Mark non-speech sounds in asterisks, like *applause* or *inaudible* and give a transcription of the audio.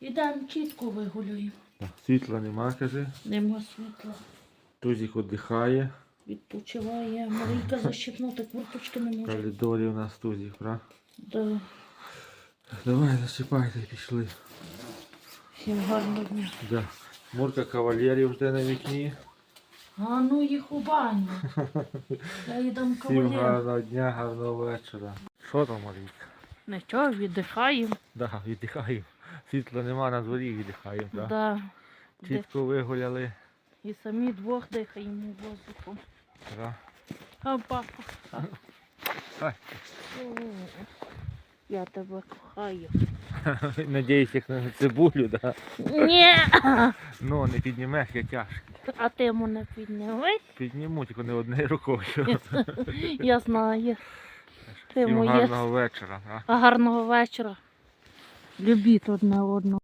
Ідемо чітко вигулюємо. Світла нема, каже. Нема світла. Тузик віддихає. Відпочиває. Марійка защипнути курточки не може. коридорі у нас тузик, правда? Да. Давай, зачіпайте, пішли. Всім гарного дня. Да. Мурка кавалерів жде на вікні. А ну їх у баню. Я їдам Всім кавалер. гарного дня, гарного вечора. Що там, Марійка? Нічого, віддихаємо. Да, віддихаємо. Світла нема на дворі, віддихаємо. Да. Да. Чітко вигуляли. І самі двох дихаємо воздухом. Да. А папа. Ай. Я тебе кохаю. *laughs* Надіюсь, як на цибулю, да. Ні. *laughs* Ну, не піднімеш, я тяжкий. А ти мене піднімеш? Підніму, тільки не однією рукою. *laughs* Я знаю. Ти Всім моє. гарного вечора. Да. Гарного вечора. Любіть одне одного.